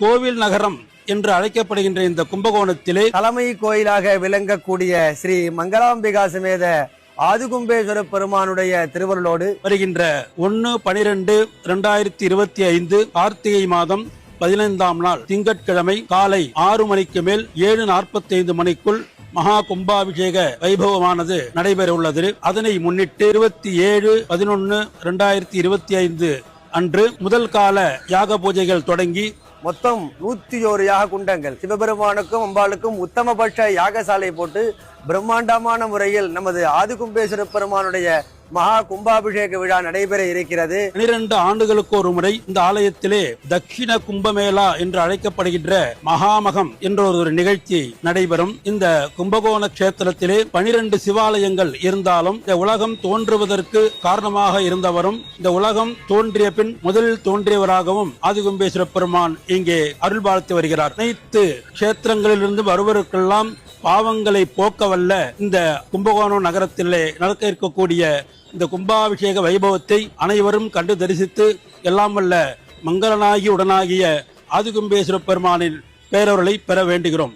கோவில் நகரம் என்று அழைக்கப்படுகின்ற இந்த கும்பகோணத்திலே தலைமை கோயிலாக விளங்கக்கூடிய ஸ்ரீ மங்களாம்பிகா சமேத ஆதிகும்பேஸ்வர பெருமானுடைய திருவருளோடு வருகின்ற ஒன்னு பனிரெண்டு இரண்டாயிரத்தி இருபத்தி ஐந்து கார்த்திகை மாதம் பதினைந்தாம் நாள் திங்கட்கிழமை காலை ஆறு மணிக்கு மேல் ஏழு நாற்பத்தி ஐந்து மணிக்குள் மகா கும்பாபிஷேக வைபவமானது நடைபெற உள்ளது அதனை முன்னிட்டு இருபத்தி ஏழு பதினொன்னு இரண்டாயிரத்தி இருபத்தி ஐந்து அன்று முதல் கால யாக பூஜைகள் தொடங்கி மொத்தம் நூத்தி ஒரு யாக குண்டங்கள். சிவபெருமானுக்கும் அம்பாளுக்கும் உத்தமபட்ச யாகசாலை போட்டு பிரம்மாண்டமான முறையில் நமது ஆதிகும்பேஸ்வர பெருமானுடைய மகா கும்பாபிஷேக விழா நடைபெற இருக்கிறது. பனிரெண்டு ஆண்டுகளுக்கு ஒரு முறை இந்த ஆலயத்திலே தட்சிண கும்பமேளா என்று அழைக்கப்படுகின்ற மகாமகம் என்ற ஒரு நிகழ்ச்சி நடைபெறும். இந்த கும்பகோண கஷேத்திரத்திலே பனிரெண்டு சிவாலயங்கள் இருந்தாலும் இந்த உலகம் தோன்றுவதற்கு காரணமாக இருந்தவரும் இந்த உலகம் தோன்றிய பின் முதலில் தோன்றியவராகவும் ஆதிகும்பேஸ்வர பெருமான் இங்கே அருள் வருகிறார். அனைத்து கஷேத்திரங்களிலிருந்து வருவருக்கெல்லாம் பாவங்களை போக்கவல்ல இந்த கும்பகோணம் நகரத்திலே நடக்க இருக்கக்கூடிய இந்த கும்பாபிஷேக வைபவத்தை அனைவரும் கண்டு தரிசித்து எல்லாம் வல்ல மங்களனாகி உடனாகிய ஆதிகும்பேஸ்வர பெருமானின் பேரவர்களை பெற வேண்டுகிறோம்.